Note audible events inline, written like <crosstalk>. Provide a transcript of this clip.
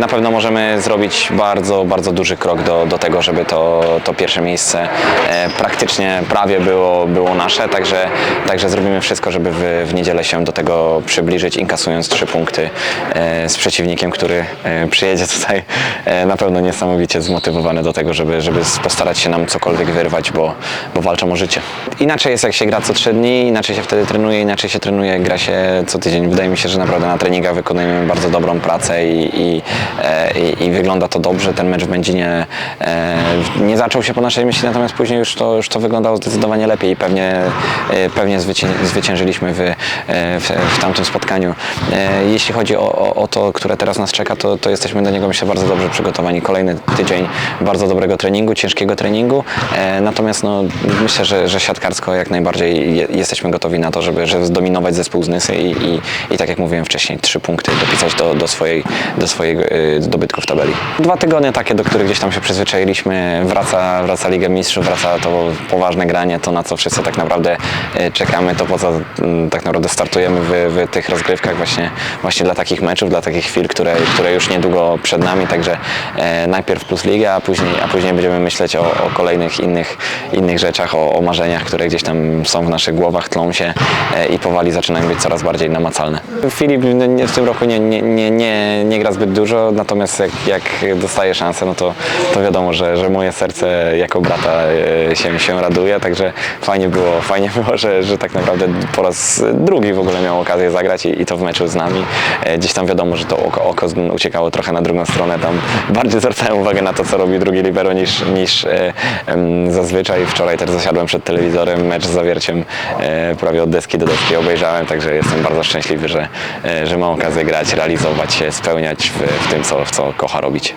Na pewno możemy zrobić bardzo, bardzo duży krok do, do tego, żeby to, to pierwsze miejsce e, praktycznie prawie było, było nasze, także, także zrobimy wszystko, żeby w, w niedzielę się do tego przybliżyć, inkasując trzy punkty e, z przeciwnikiem, który e, przyjedzie tutaj e, na pewno niesamowicie zmotywowany do tego, żeby, żeby postarać się nam cokolwiek wyrwać, bo, bo walczą o życie. Inaczej jest jak się gra co trzy dni, inaczej się wtedy trenuje, inaczej się trenuje, gra się co tydzień. Wydaje mi się, że naprawdę na treningach wykonujemy bardzo dobrą pracę i, i, i, i wygląda to dobrze. Ten mecz w Będzinie e, nie zaczął się po naszej myśli, natomiast później już to, już to wyglądało zdecydowanie lepiej i pewnie, e, pewnie zwycię, zwyciężyliśmy w, e, w, w tamtym spotkaniu. E, Jeśli chodzi o, o, o to, które teraz nas czeka, to, to jesteśmy do niego myślę bardzo dobrze przygotowani. Kolejny tydzień bardzo dobrego treningu, ciężkiego treningu, e, natomiast no, myślę, że, że siatkarsko jak najbardziej je, jesteśmy gotowi na to, żeby, żeby zdominować zespół z Nysy i, i, i tak jak mówiłem wcześniej, trzy punkty dopisać do, do, swojej, do swojego y, dobytku w tabeli. Dwa tygodnie takie, do których gdzieś tam się przyzwyczailiśmy, wraca, wraca Liga Mistrzów, wraca to poważne granie, to na co wszyscy tak naprawdę y, czekamy, to po co mm, tak naprawdę startujemy w, w tych rozgrywkach właśnie, właśnie dla takich meczów, dla takich chwil, które, które już niedługo przed nami, także e, najpierw plus Liga, a później, a później będziemy myśleć o, o kolejnych innych, innych rzeczach, o, o marzeniach, które gdzieś tam są w naszych głowach, tlą się i powoli zaczynają być coraz bardziej namacalne. Filip no, w tym roku nie, nie, nie, nie, nie gra zbyt dużo, natomiast jak, jak dostaje szansę, no to, to wiadomo, że, że moje serce jako brata e, się, się raduje, także fajnie było, fajnie było, że, że tak naprawdę po raz drugi w ogóle miał okazję zagrać i, i to w meczu z nami. E, Gdzieś tam wiadomo, że to oko, oko uciekało trochę na drugą stronę, tam bardziej <laughs> zwracałem uwagę na to, co robi drugi libero niż, niż e, zazwyczaj. Wczoraj też zasiadłem przed telewizorem, mecz z zawierciem prawie od deski do deski obejrzałem, także jestem bardzo szczęśliwy, że, że mam okazję grać, realizować się, spełniać w, w tym, co, w co kocha robić.